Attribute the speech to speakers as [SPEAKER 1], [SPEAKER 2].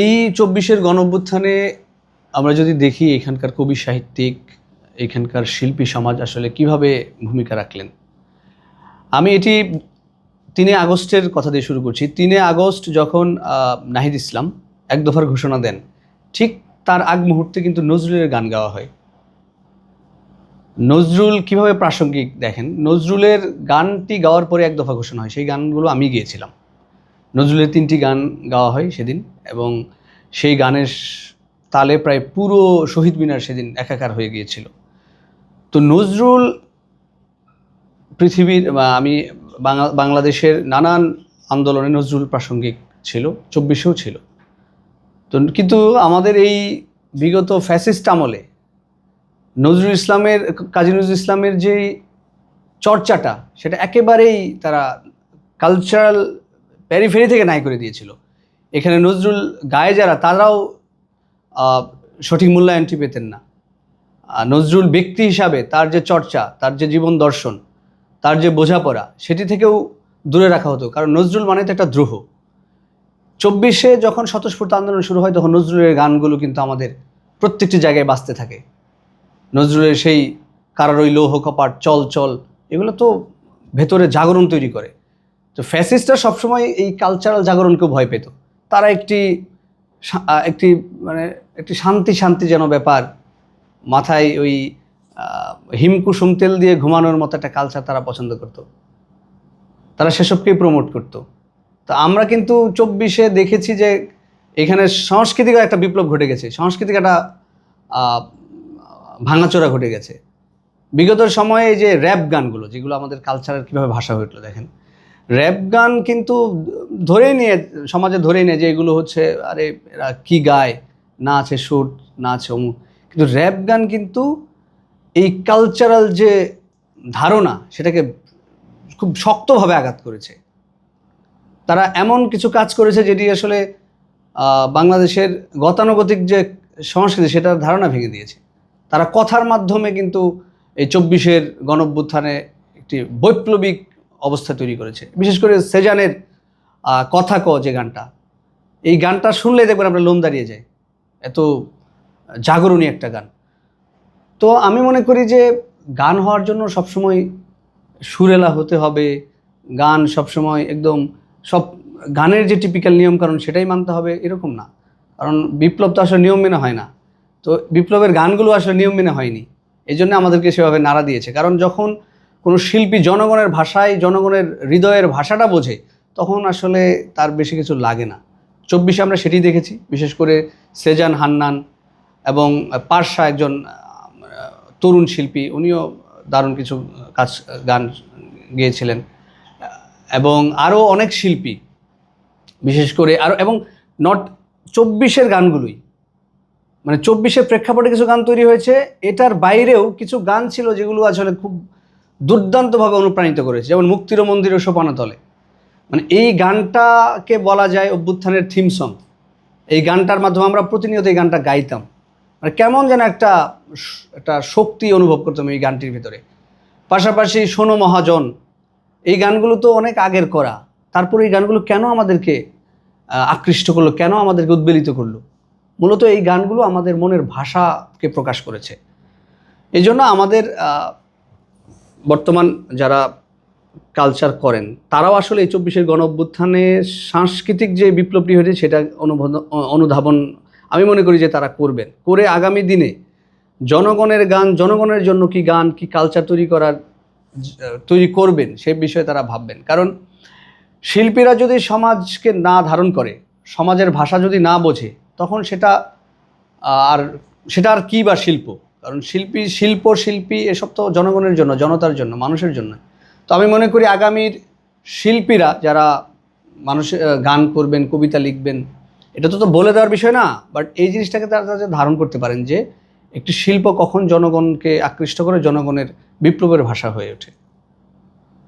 [SPEAKER 1] এই চব্বিশের গণ অভ্যুত্থানে আমরা যদি দেখি এখানকার কবি সাহিত্যিক, এখানকার শিল্পী সমাজ আসলে কীভাবে ভূমিকা রাখলেন? আমি এটি তিনে আগস্টের কথা দিয়ে শুরু করছি। তিনে আগস্ট যখন নাহিদ ইসলাম এক দফার ঘোষণা দেন, ঠিক তার আগ মুহূর্তে কিন্তু নজরুলের গান গাওয়া হয়। নজরুল কীভাবে প্রাসঙ্গিক দেখেন? নজরুলের গানটি গাওয়ার পরে এক দফা ঘোষণা হয়। সেই গানগুলো আমি গিয়েছিলাম। নজরুলের তিনটি গান গাওয়া হয় সেদিন এবং সেই গানের তালে প্রায় পুরো শহীদ মিনার সেদিন একাকার হয়ে গিয়েছিল। তো নজরুল পৃথিবীর আমি বাংলা- বাংলাদেশের নানান আন্দোলনে নজরুল প্রাসঙ্গিক ছিল, চব্বিশেও ছিল। তো কিন্তু আমাদের এই বিগত ফ্যাসিস্ট আমলে নজরুল ইসলামের, কাজী নজরুল ইসলামের যে চর্চাটা, সেটা একেবারেই তারা কালচারাল প্যারিফেরি থেকে নাই করে দিয়েছিল। এখানে নজরুল গায়ে যারা, তারাও সঠিক মূল্যায়নটি পেতেন না। নজরুল ব্যক্তি হিসাবে তার যে চর্চা, তার যে জীবন দর্শন, তার যে বোঝাপড়া, সেটি থেকেও দূরে রাখা হতো। কারণ নজরুল মানে তো একটা দ্রোহ। চব্বিশে যখন স্বতঃস্ফূর্ত আন্দোলন শুরু হয়, তখন নজরুলের গানগুলো কিন্তু আমাদের প্রত্যেকটি জায়গায় বাঁচতে থাকে। নজরুলের সেই কারারই, লৌহ, কপাট, চল চল, এগুলো তো ভেতরে জাগরণ তৈরি করে। তো ফ্যাসিস্টরা সবসময় এই কালচারাল জাগরণকেও ভয় পেত। তারা একটি একটি মানে একটি শান্তি শান্তি যেন ব্যাপার, মাথায় ওই হিমকুসুম তেল দিয়ে ঘুমানোর মতো একটা কালচার তারা পছন্দ করত। তারা সেসবকেই প্রমোট করত। তো আমরা কিন্তু চব্বিশে দেখেছি যে এখানে সাংস্কৃতিক একটা বিপ্লব ঘটে গেছে। সাংস্কৃতিক একটা ভাঙাচোরা ঘটে গেছে। বিগত সময়ে যে র্যাপ গানগুলো, যেগুলো আমাদের কালচারের কীভাবে ভাষা হয়ে উঠল দেখেন। র্যাপ গান কিন্তু ধরেই নিয়ে, সমাজে ধরেই নিয়ে যে এগুলো হচ্ছে, আরে এরা কী গায়? না আছে সুর, না আছে অমুক। কিন্তু র্যাপ গান কিন্তু এই কালচারাল যে ধারণা, সেটাকে খুব শক্তভাবে আঘাত করেছে। তারা এমন কিছু কাজ করেছে যেটি আসলে বাংলাদেশের গতানুগতিক যে সংস্কৃতি, সেটার ধারণা ভেঙে দিয়েছে। তারা কথার মাধ্যমে কিন্তু এই চব্বিশের গণঅভ্যুত্থানে একটি বৈপ্লবিক অবস্থা তৈরি করেছে। বিশেষ করে সেজানের কথা ক যে গানটা। এই গানটা শুনলেই দেখবেন আমরা লোম দাঁড়িয়ে যায়। এত জাগরণী একটা গান। তো আমি মনে করি যে গান হওয়ার জন্য সবসময় সুরেলা হতে হবে। গান সবসময় একদম সব গানের যে টিপিক্যাল নিয়ম কারণ সেটাই মানতে হবে, এরকম না। কারণ বিপ্লব তো আসলে নিয়ম মেনে হয় না। তো বিপ্লবের গানগুলো আসলে নিয়ম মেনে হয়নি। এই জন্য আমাদেরকে সেভাবে নাড়া দিয়েছে। কারণ যখন কোনো শিল্পী জনগণের ভাষায়, জনগণের হৃদয়ের ভাষাটা বোঝে, তখন আসলে তার বেশি কিছু লাগে না। চব্বিশে আমরা সেটি দেখেছি, বিশেষ করে সেজান হান্নান এবং পার্শা একজন তরুণ শিল্পী, উনিও দারুণ কিছু কাজ, গান গেয়েছিলেন। এবং আরও অনেক শিল্পী, বিশেষ করে আরও, এবং নট, চব্বিশের গানগুলোই মানে চব্বিশের প্রেক্ষাপটে কিছু গান তৈরি হয়েছে, এটার বাইরেও কিছু গান ছিল যেগুলো আসলে খুব দুর্দান্তভাবে অনুপ্রাণিত করেছে, যেমন মুক্তির মন্দির ও সোপানতলে। মানে এই গানটাকে বলা যায় অভ্যুত্থানের থিম সং এই গানটার মাধ্যমে আমরা প্রতিনিয়ত এই গানটা গাইতাম। মানে কেমন যেন একটা একটা শক্তি অনুভব করতাম এই গানটির ভিতরে। পাশাপাশি সোনো মহাজন, এই গানগুলো তো অনেক আগের করা। তারপরে এই গানগুলো কেন আমাদেরকে আকৃষ্ট করল? কেন আমাদেরকে উদ্বেলিত করল? মূলত এই গানগুলো আমাদের মনের ভাষাকে প্রকাশ করেছে। এই জন্য আমাদের বর্তমান যারা কালচার করেন, তারাও আসলে এই চব্বিশের গণ অভ্যুত্থানে সাংস্কৃতিক যে বিপ্লবটি হয়েছে, সেটা অনুধাবন আমি মনে করি যে তারা করবেন। করে আগামী দিনে জনগণের গান, জনগণের জন্য কি গান, কি কালচার তৈরি করার, তৈরি করবেন, সে বিষয়ে তারা ভাববেন। কারণ শিল্পীরা যদি সমাজকে না ধারণ করে, সমাজের ভাষা যদি না বোঝে, তখন সেটা আর সেটা আর কী বা শিল্প? কারণ শিল্পী, শিল্প, শিল্পী এসব তো জনগণের জন্য, জনতার জন্য, মানুষের জন্য। তো আমি মনে করি আগামীর শিল্পীরা যারা মানুষ গান করবেন, কবিতা লিখবেন, এটা তো তো বলে দেওয়ার বিষয় না বাট এই জিনিসটাকে তারা তাদের ধারণ করতে পারেন যে একটি শিল্প কখন জনগণকে আকৃষ্ট করে জনগণের বিপ্লবের ভাষা হয়ে ওঠে।